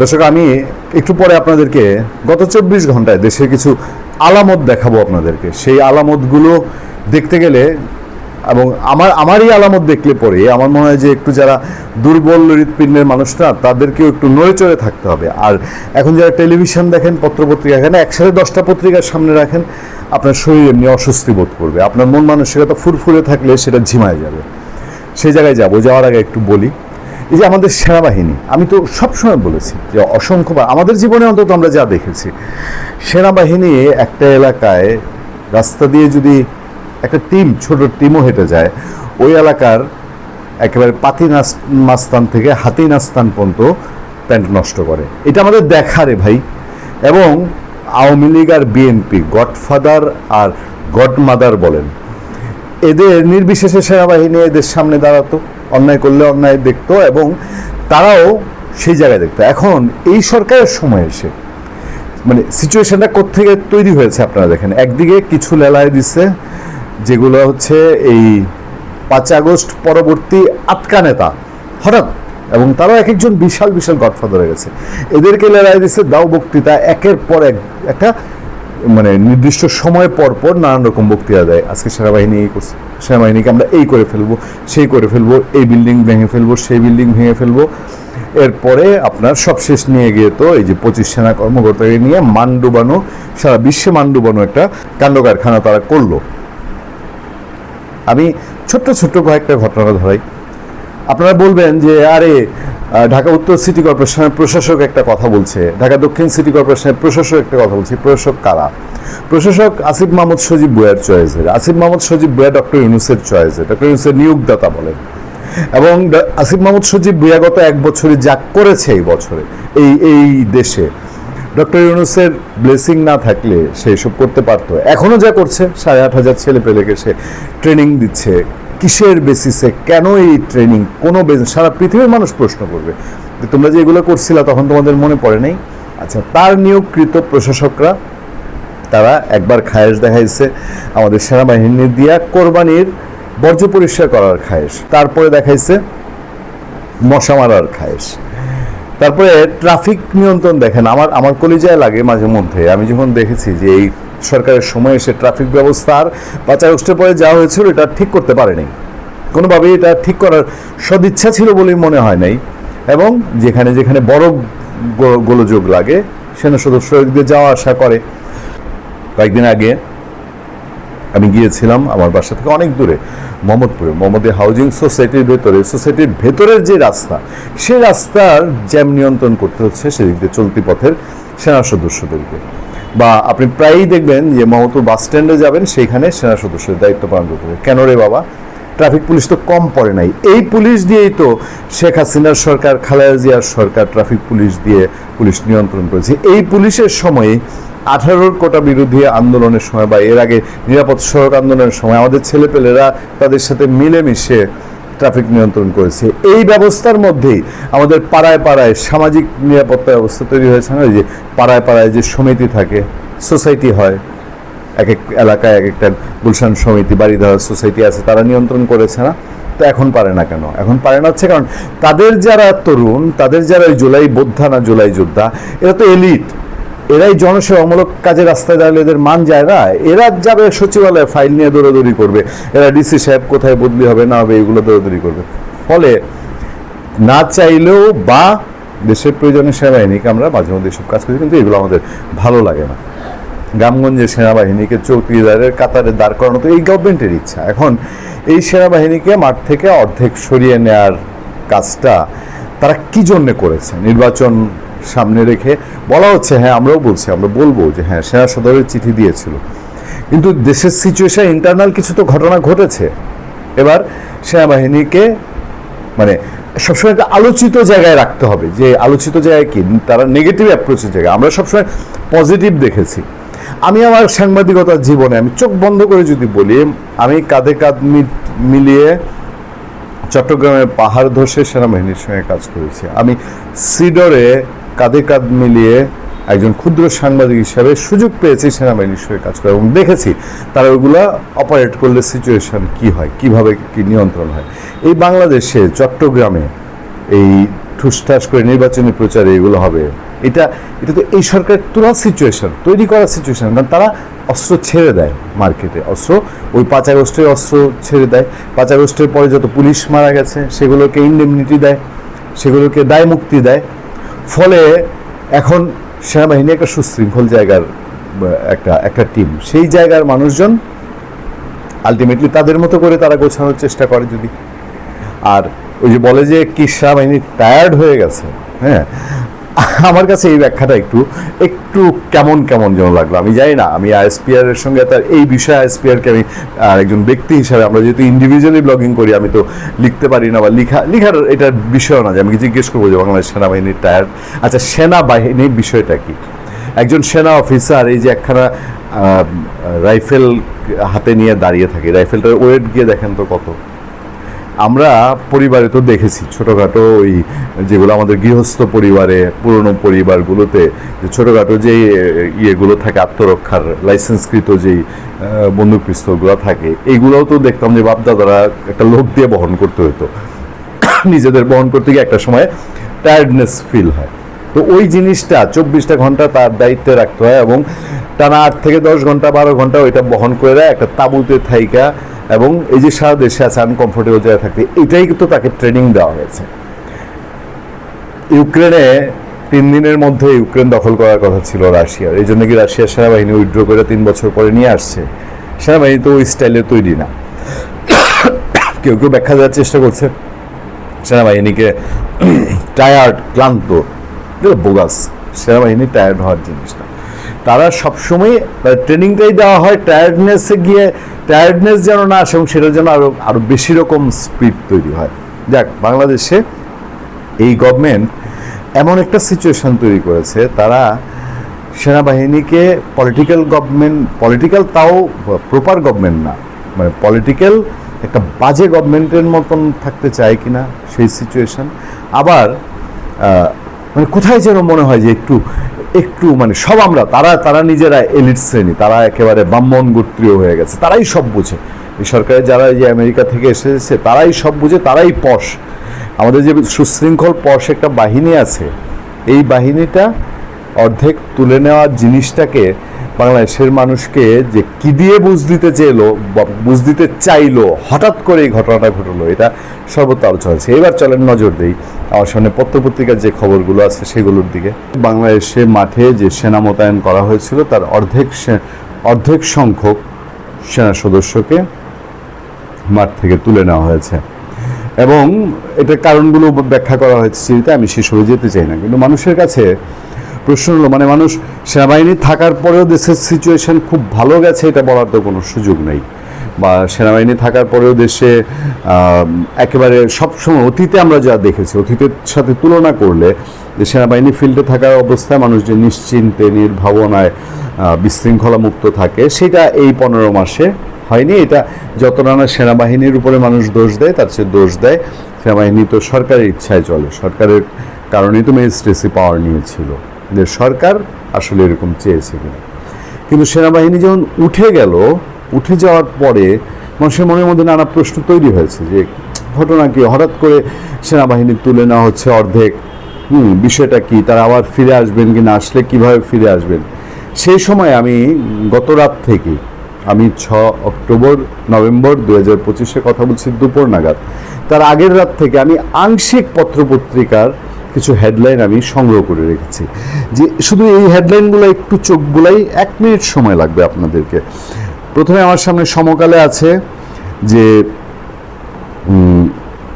দর্শক, আমি একটু পরে আপনাদেরকে গত চব্বিশ ঘন্টায় দেশের কিছু আলামত দেখাবো আপনাদেরকে। সেই আলামতগুলো দেখতে গেলে এবং আমার, আমারই আলামত দেখলে পরে আমার মনে হয় যে একটু যারা দুর্বল হৃৎপিণ্ডের মানুষরা, তাদেরকেও একটু নড়ে চড়ে থাকতে হবে। আর এখন যারা টেলিভিশন দেখেন, পত্রপত্রিকা দেখেন, একসাথে দশটা পত্রিকার সামনে রাখেন, আপনার শরীর এমনি অস্বস্তি বোধ করবে। আপনার মন মানসিকতা ফুরফুরে থাকলে সেটা ঝিমায় যাবে। সেই জায়গায় যাব, যাওয়ার আগে একটু বলি এই যে আমাদের সেনাবাহিনী, আমি তো সবসময় বলেছি যে অসংখ্যবার আমাদের জীবনে অন্তত আমরা যা দেখেছি, সেনাবাহিনী একটা এলাকায় রাস্তা দিয়ে যদি একটা টিম, ছোট টিমও হেঁটে যায়, ওই এলাকার একেবারে পাতি নাস, মাস্তান থেকে হাতি নাস্তান পর্যন্ত প্যান্ট নষ্ট করে। এটা আমাদের দেখারে ভাই। এবং আওয়ামী লীগ আর বিএনপি গডফাদার আর গডমাদার বলেন, এদের নির্বিশেষে সেনাবাহিনী এদের সামনে দাঁড়াতো। অন্যায় করলে অন্যায় দেখতো এবং তারাও সেই জায়গায় দেখতো। এখন এই সরকারের সময় এসে মানে সিচুয়েশনটা কোত্থেকে তৈরি হয়েছে আপনারা দেখেন। একদিকে কিছু লেলায় দিচ্ছে যেগুলো হচ্ছে এই পাঁচ আগস্ট পরবর্তী আটকা নেতা, হঠাৎ, এবং তারাও এক একজন বিশাল বিশাল গডফাদার হয়ে গেছে। এদেরকে লেলায় দিচ্ছে দাও বক্তৃতা, একের পর এক, একটা মানে নির্দিষ্ট সময় পর পর নানান রকম বক্তৃতা দেয়। আজকে সেনাবাহিনী করছে। সেনাবাহিনীকে আমরা এই করে ফেলব, সেই করে ফেলব, এই বিল্ডিং ভেঙে ফেলব, সেই বিল্ডিং ভেঙে ফেলব। এরপরে আপনার সবশেষ নিয়ে গিয়ে তো এই যে পঁচিশ সেনা কর্মকর্তাকে নিয়ে মান্ডুবানো, সারা বিশ্বে মান ডুবানো একটা কাণ্ড কারখানা তারা করল। আমি ছোট্ট ছোট্ট কয়েকটা ঘটনা ধরাই। আপনারা বলবেন যে, আরে ঢাকা উত্তর সিটি কর্পোরেশনের প্রশাসক একটা কথা বলছে, ঢাকা দক্ষিণ সিটি কর্পোরেশনের প্রশাসক একটা কথা বলছে, প্রশাসক কারা? প্রশাসক আসিফ মাহমুদ সজীব বইয়ার চয়েসের আসিফ মাহমুদ সজীব বুয়া ডক্টর ইউনুসের চয়েসের ডক্টর ইউনুসের নিয়োগদাতা বলেন। এবং আসিফ মাহমুদ সজীব বইয়া গত এক বছরে যা করেছে এই বছরে, এই এই দেশে, ডক্টর ইউনুসের ব্লেসিং না থাকলে সে এসব করতে পারতো। এখনও যা করছে, সাড়ে আট হাজার ছেলে পেলেকে সে ট্রেনিং দিচ্ছে। কিসের বেসিসে কেন এই ট্রেনিং কোনো সারা পৃথিবীর মানুষ প্রশ্ন করবে। তোমরা যে এগুলো করছিলা, তখন তোমাদের মনে পড়ে নেই? আচ্ছা তার নিয়োগকৃত প্রশাসকরা তারা একবার খায়েশ দেখাইছে আমাদের সেনাবাহিনী দিয়া কোরবানির বর্জ্য পরিষ্কার করার খায়েশ। তারপরে দেখাইছে মশা মারার খায়েশ। তারপরে ট্রাফিক নিয়ন্ত্রণ দেখেন, আমার আমার কলিজায় লাগে মাঝে মধ্যে। আমি যখন দেখেছি যে এই সরকারের সময় এসে ট্রাফিক ব্যবস্থার পাঁচ আগস্টের পরে যা হয়েছিল এটা ঠিক করতে পারেনি। কোনোভাবেই এটা ঠিক করার সদিচ্ছা ছিল বলেই মনে হয় নাই। এবং যেখানে যেখানে বড় গোলযোগ লাগে, সেনা সদস্যদের যাওয়া আসা করে। কয়েকদিন আগে আমি গিয়েছিলাম আমার বাসা থেকে অনেক দূরে, মোহাম্মদপুরে। মোহাম্মদী হাউজিং সোসাইটির ভেতরে সোসাইটির ভেতরের যে রাস্তা সে রাস্তার জ্যাম নিয়ন্ত্রণ করতে হচ্ছে সেদিক দিয়ে চলতি পথের সেনা সদস্যদেরকে। বা আপনি প্রায়ই দেখবেন যে মোহাম্মদপুর বাস স্ট্যান্ডে যাবেন, সেখানে সেনা সদস্যের দায়িত্ব পালন করতে হবে। কেন রে বাবা? ট্রাফিক পুলিশ তো কম পড়ে নাই। এই পুলিশ দিয়েই তো শেখ হাসিনার সরকার, খালেদা জিয়ার সরকার ট্রাফিক পুলিশ দিয়ে পুলিশ নিয়ন্ত্রণ করেছে। এই পুলিশের সময়ে আঠারোর কোটা বিরোধী আন্দোলনের সময় বা এর আগে নিরাপদ সড়ক আন্দোলনের সময় আমাদের ছেলেপেলেরা তাদের সাথে মিলেমিশে ট্রাফিক নিয়ন্ত্রণ করেছে। এই ব্যবস্থার মধ্যেই আমাদের পাড়ায় পাড়ায় সামাজিক নিরাপত্তা ব্যবস্থা তৈরি হয়েছে। না যে পাড়ায় পাড়ায় যে সমিতি থাকে, সোসাইটি হয় এক এক এলাকায় এক একটা গুলশান সমিতি বাড়িধারা সোসাইটি আছে, তারা নিয়ন্ত্রণ করেছে না। তো এখন পারে না কেন? এখন পারে না হচ্ছে কারণ তাদের যারা তরুণ, তাদের যারা জুলাই বোদ্ধা না জুলাই যোদ্ধা, এরা তো এলিট। এরাই জনসেবামূলক কাজে রাস্তায় দাঁড়ালে এদের মান যায় না। এরা যাবে সচিবালয়ে, ফাইল নিয়ে দৌড়াদৌড়ি করবে। এরা ডিসি সাহেব কোথায় বদলি হবে, না হবে, এগুলো দৌড়াদৌড়ি করবে। ফলে না চাইলেও বা দেশের প্রয়োজনে সেনাবাহিনীকে আমরা মাঝে মধ্যে এসব কাজ করি, কিন্তু এগুলো আমাদের ভালো লাগে না। গ্রামগঞ্জে সেনাবাহিনীকে চৌকিদারের কাতারে দাঁড় করানো তো এই গভর্নমেন্টের ইচ্ছা। এখন এই সেনাবাহিনীকে মাঠ থেকে অর্ধেক সরিয়ে নেয়ার কাজটা তারা কি জন্যে করেছে? নির্বাচন সামনে রেখে বলা হচ্ছে হ্যাঁ আমরাও বলছি, আমরা বলব যে হ্যাঁ সেনা সদরের চিঠি দিয়েছিল। কিন্তু দেশের সিচুয়েশন ইন্টারনাল কিছু তো ঘটনা ঘটেছে। এবার সেনাবাহিনীকে মানে সবসময় একটা আলোচিত জায়গায় রাখতে হবে। যে আলোচিত জায়গায় কি? তারা নেগেটিভ অ্যাপ্রোচের জায়গায়। আমরা সবসময় পজিটিভ দেখেছি। আমি আমার সাংবাদিকতার জীবনে, আমি চোখ বন্ধ করে যদি বলি, আমি কাঁধে কাঁধ মিলিয়ে চট্টগ্রামের পাহাড় ধসে সেনাবাহিনীর সঙ্গে কাজ করেছি। আমি সিডরে কাঁধে কাঁধ মিলিয়ে একজন ক্ষুদ্র সাংবাদিক হিসাবে সুযোগ পেয়েছি সেনাবাহিনীর সঙ্গে কাজ করে এবং দেখেছি তারা ওইগুলা অপারেট করলে সিচুয়েশান কি হয়, কীভাবে কি নিয়ন্ত্রণ হয়। এই বাংলাদেশে চট্টগ্রামে এই ঠুসঠাস করে নির্বাচনী প্রচারে এগুলো হবে। এটা এটা তো এই সরকারের তোলা সিচুয়েশন তৈরি করা সিচুয়েশন কারণ তারা অস্ত্র ছেড়ে দেয় মার্কেটে। অস্ত্র, ওই পাঁচ আগস্টের অস্ত্র ছেড়ে দেয়। পাঁচ আগস্টের পরে যত পুলিশ মারা গেছে, সেগুলোকে ইন্ডেমনিটি দেয়, সেগুলোকে দায় মুক্তি দেয়। ফলে এখন সেনাবাহিনী একটা সুশৃঙ্খল জায়গার একটা একটা টিম সেই জায়গার মানুষজন আলটিমেটলি তাদের মতো করে তারা গোছানোর চেষ্টা করে যদি। আর ওই যে বলে যে কি সেনাবাহিনী টায়ার্ড হয়ে গেছে হ্যাঁ? আমার কাছে এই ব্যাখ্যাটা একটু একটু কেমন কেমন যেন লাগল। আমি জানি না, আমি আইএসপিআর এর সঙ্গে তার, এই বিষয়ে আইএসপিআরকে আমি, আর একজন ব্যক্তি হিসাবে আমরা যেহেতু ইন্ডিভিজুয়ালি ব্লগিং করি, আমি তো লিখতে পারি না বা লিখা, লিখার এটার বিষয় না যে আমি জিজ্ঞেস করব যে বাংলাদেশ সেনাবাহিনীর টায়ার। আচ্ছা সেনাবাহিনীর বিষয়টা কি? একজন সেনা অফিসার এই যে একখানা রাইফেল হাতে নিয়ে দাঁড়িয়ে থাকে, রাইফেলটার ওয়েট গিয়ে দেখেন তো কত? আমরা পরিবারে তো দেখেছি ছোটোখাটো ওই যেগুলো আমাদের গৃহস্থ পরিবারে, পুরনো পরিবারগুলোতে, যে ছোটোখাটো যে ইয়েগুলো থাকে, আত্মরক্ষার, লাইসেন্সকৃত যেই বন্দুক পিস্তলগুলো থাকে, এইগুলোও তো দেখতাম যে বাপদাদারা একটা লোক দিয়ে বহন করতে হতো নিজেদের বহন করতে গিয়ে একটা সময় টায়ার্ডনেস ফিল হয়। তো ওই জিনিসটা চব্বিশটা ঘণ্টা তার দায়িত্বে রাখতে হয় এবং টানা আট থেকে দশ ঘণ্টা, বারো ঘণ্টা ওইটা বহন করে একটা তাঁবুতে থাইকা এবং এই যে সারা দেশে আছে আনকমফোর্টেবল জায়গায় থাকতে, এটাই কিন্তু তাকে ট্রেনিং দেওয়া হয়েছে। ইউক্রেনে তিন দিনের মধ্যে ইউক্রেন দখল করার কথা ছিল রাশিয়ার। এই জন্য কি রাশিয়ার সেনাবাহিনী উইথড্র করে তিন বছর পরে নিয়ে আসছে? সেনাবাহিনী তো ওই স্টাইলে তৈরি না। কেউ কেউ ব্যাখ্যা দেওয়ার চেষ্টা করছে। সেনাবাহিনীকে টায়ার্ড ক্লান্ত বোগাস সেনাবাহিনী টায়ার্ড হওয়ার জিনিস না। তারা সবসময় ট্রেনিংটাই দেওয়া হয় টায়ার্ডনেসে গিয়ে টায়ার্ডনেস যেন না আসে এবং সেটা যেন আরও আরও বেশি রকম স্পিড তৈরি হয়। যাক, বাংলাদেশে এই গভর্নমেন্ট এমন একটা সিচুয়েশন তৈরি করেছে, তারা সেনাবাহিনীকে পলিটিক্যাল গভর্নমেন্ট পলিটিক্যাল তাও প্রপার গভর্নমেন্ট না মানে পলিটিক্যাল একটা বাজে গভর্নমেন্টের মতন থাকতে চায় কিনা সেই সিচুয়েশন আবার মানে কোথায় যেন মনে হয় যে একটু একটু মানে সব আমরা, তারা তারা নিজেরা এলিট শ্রেণি, তারা একেবারে ব্রাহ্মণ গোত্রীয় হয়ে গেছে, তারাই সব বুঝে। এই সরকারের যারা যে আমেরিকা থেকে এসেছে, তারাই সব বুঝে, তারাই পশ। আমাদের যে সুশৃঙ্খল পশ একটা বাহিনী আছে, এই বাহিনীটা অর্ধেক তুলে নেওয়ার জিনিসটাকে বাংলাদেশের মানুষকে যে কি দিয়ে বুঝ দিতে চেয়েলো বুঝ দিতে চাইলো, হঠাৎ করে এই ঘটনাটা ঘটলো, এটা সর্বত্র আলোচনা হয়েছে এবার চলেন নজর দেই আমার সামনে পত্রপত্রিকার যে খবরগুলো আছে সেগুলোর দিকে। বাংলাদেশে মাঠে যে সেনা মোতায়েন করা হয়েছিল, তার অর্ধেক অর্ধেক সংখ্যক সেনা সদস্যকে মাঠ থেকে তুলে নেওয়া হয়েছে। এবং এটার কারণগুলো ব্যাখ্যা করা হয়েছে চিঠিতে আমি সেসবে যেতে চাই না। কিন্তু মানুষের কাছে প্রশ্ন হলো মানে মানুষ সেনাবাহিনী থাকার পরেও দেশের সিচুয়েশন খুব ভালো গেছে, এটা বলার তো কোনো সুযোগ নেই। বা সেনাবাহিনী থাকার পরেও দেশে একেবারে সবসময় অতীতে আমরা যা দেখেছি, অতীতের সাথে তুলনা করলে যে সেনাবাহিনী ফিল্ডে থাকার অবস্থায় মানুষ যে নিশ্চিন্তে, নির্ভাবনায় বিশৃঙ্খলা মুক্ত থাকে, সেটা এই পনেরো মাসে হয়নি। এটা যত নানা সেনাবাহিনীর উপরে মানুষ দোষ দেয়, তার চেয়ে দোষ দেয়। সেনাবাহিনী তো সরকারের ইচ্ছায় চলে। সরকারের কারণেই তো ম্যাজিস্ট্রেসি পাওয়ার নিয়েছিল। যে সরকার আসলে এরকম চেয়েছে কিনা। কিন্তু সেনাবাহিনী যখন উঠে গেল, উঠে যাওয়ার পরে মানুষের মনের মধ্যে নানা প্রশ্ন তৈরি হয়েছে যে, ঘটনা কি? হঠাৎ করে সেনাবাহিনী তুলে নেওয়া হচ্ছে অর্ধেক। হুম, বিষয়টা কি? তারা আবার ফিরে আসবেন কি না আসলে কীভাবে ফিরে আসবেন? সেই সময় আমি গত রাত থেকে, আমি ছ অক্টোবর, নভেম্বর দু হাজার পঁচিশে কথা বলছি দুপুর নাগাদ। তার আগের রাত থেকে আমি আংশিক পত্রপত্রিকার কিছু হেডলাইন আমি সংগ্রহ করে রেখেছি। যে শুধু এই হেডলাইনগুলো একটু চোখ বুলাই, এক মিনিট সময় লাগবে আপনাদেরকে। প্রথমে আমার সামনে সমকালে আছে যে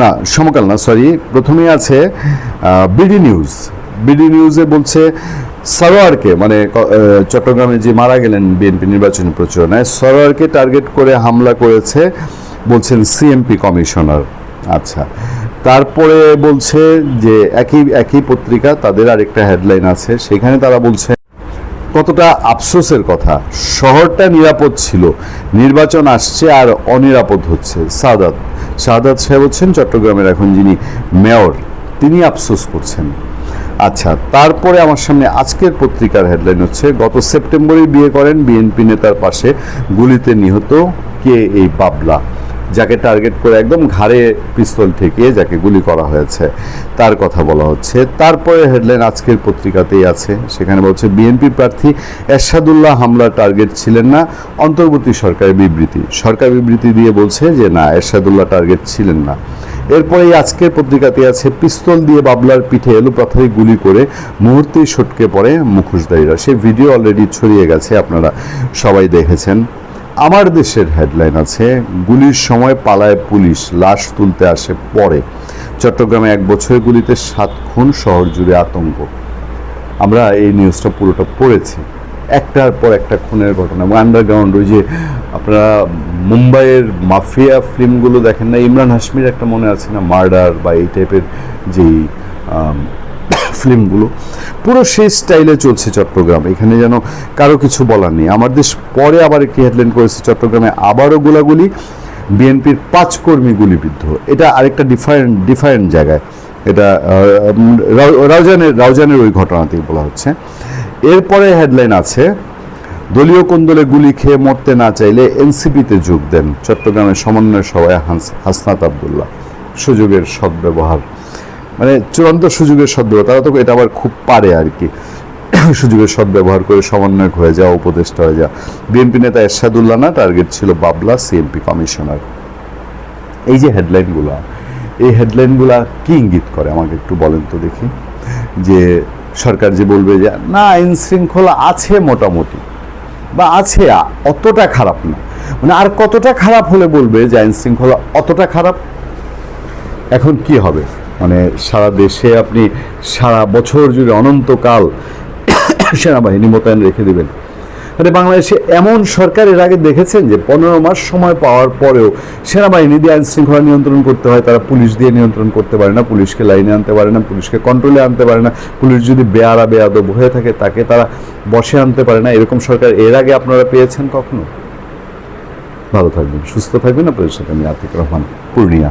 না, সমকাল না সরি প্রথমেই আছে বিডি নিউজ। বিডি নিউজে বলছে, সরোয়ারকে মানে চট্টগ্রামে যে মারা গেলেন বিএনপি নির্বাচনী প্রচারণায়, সরোয়ারকে টার্গেট করে হামলা করেছে, বলছেন সিএমপি কমিশনার। আচ্ছা তারপরে বলছে যে একই একই পত্রিকা, তাদের আরেকটা হেডলাইন আছে, সেখানে তারা বলছে, কতটা আফসোসের কথা, শহরটা নিরাপদ ছিল, নির্বাচন আসছে আর অনিরাপদ হচ্ছে। সাদাত সাদাত সাহেব হচ্ছেন চট্টগ্রামের এখন যিনি মেয়র, তিনি আফসোস করছেন। আচ্ছা তারপরে আমার সামনে আজকের পত্রিকার হেডলাইন হচ্ছে, গত সেপ্টেম্বরে বিয়ে করেন বিএনপি নেতার পাশে গুলিতে নিহত কে এই বাবলা যাকে টার্গেট করে একদম ঘাড়ে পিস্তল ঠেকিয়ে যাকে গুলি করা হয়েছে। তার কথা বলা হচ্ছে। তারপরে হেডলাইন আজকের পত্রিকাতেই আছে। সেখানে বলছে, বিএনপি প্রার্থী এরশাদুল্লাহ হামলার টার্গেট ছিলেন না, অন্তর্বর্তী সরকারের বিবৃতি। সরকার বিবৃতি দিয়ে বলছে যে, না, এরশাদুল্লাহ টার্গেট ছিলেন না। এরপরে আজকের পত্রিকাতে আছে, পিস্তল দিয়ে বাবলার পিঠে এলো পাথরে গুলি করে মুহূর্তেই সটকে পড়ে মুখোশধারীরা। সেই ভিডিও অলরেডি ছড়িয়ে গেছে, আপনারা সবাই দেখেছেন। আমার দেশের হেডলাইন আছে, গুলির সময় পালায় পুলিশ, লাশ তুলতে আসে পরে। চট্টগ্রামে এক বছরের গুলিতে সাত খুন, শহর জুড়ে আতঙ্ক। আমরা এই নিউজটা পুরোটা পড়েছি। একটার পর একটা খুনের ঘটনা। এবং আন্ডারগ্রাউন্ড ওই যে আপনারা মুম্বাইয়ের মাফিয়া ফিল্মগুলো দেখেন না, ইমরান হাশমির একটা মনে আছে না, মার্ডার বা এই টাইপের যেই ফিল্মগুলো। পুরো সেই স্টাইলে চলছে চট্টগ্রাম এখানে যেন কারও কিছু বলার নেই। আমার দেশ পরে আবার একটি হেডলাইন করেছে চট্টগ্রামে আবারও গোলাগুলি, বিএনপির পাঁচ কর্মী গুলিবিদ্ধ। এটা আরেকটা ডিফারেন্ট ডিফারেন্ট জায়গায়। এটা রাউজানের রাউজানের ওই ঘটনাতেই বলা হচ্ছে। এরপরে হেডলাইন আছে, দলীয় কোন্দলে গুলি খেয়ে মরতে না চাইলে এনসিপিতে যোগ দেন চট্টগ্রামের সমন্বয় সভায় হাস- হাসনাত আবদুল্লাহ। সুযোগের সদ্ব্যবহার। মানে চূড়ান্ত সুযোগের সদ্ব্যবহার, তারা তো এটা আবার খুব পারে আর কি। সুযোগের সদ্ব্যবহার করে সমন্বয়ক হয়ে যাওয়া, উপদেষ্টা হয়ে যাওয়া। বিএনপি নেতা এরশাদুল্লাহ না টার্গেট ছিল বাবলা সিএমপি কমিশনার এই যে হেডলাইনগুলো এই হেডলাইনগুলো কি ইঙ্গিত করে? আমাকে একটু বলেন তো দেখি। যে সরকার যে বলবে যে, না আইন শৃঙ্খলা আছে মোটামুটি বা আছে, অতটা খারাপ না। মানে আর কতটা খারাপ হলে বলবে যে আইন শৃঙ্খলা অতটা খারাপ? এখন কি হবে? মানে সারা দেশে আপনি সারা বছর জুড়ে অনন্তকাল সেনাবাহিনী মোতায়েন রেখে দেবেন। মানে বাংলাদেশে এমন সরকার এর আগে দেখেছেন যে পনেরো মাস সময় পাওয়ার পরেও সেনাবাহিনী দিয়ে আইন শৃঙ্খলা নিয়ন্ত্রণ করতে হয়, তারা পুলিশ দিয়ে নিয়ন্ত্রণ করতে পারে না, পুলিশকে লাইনে আনতে পারে না, পুলিশকে কন্ট্রোলে আনতে পারে না, পুলিশ যদি বেয়ারা বেয়াদব হয়ে থাকে তাকে তারা বসে আনতে পারে না। এরকম সরকার এর আগে আপনারা পেয়েছেন কখনো? ভালো থাকবেন, সুস্থ থাকবেন। আপনাদের সাথে আমি আতিক রহমান, পূর্ণিয়া।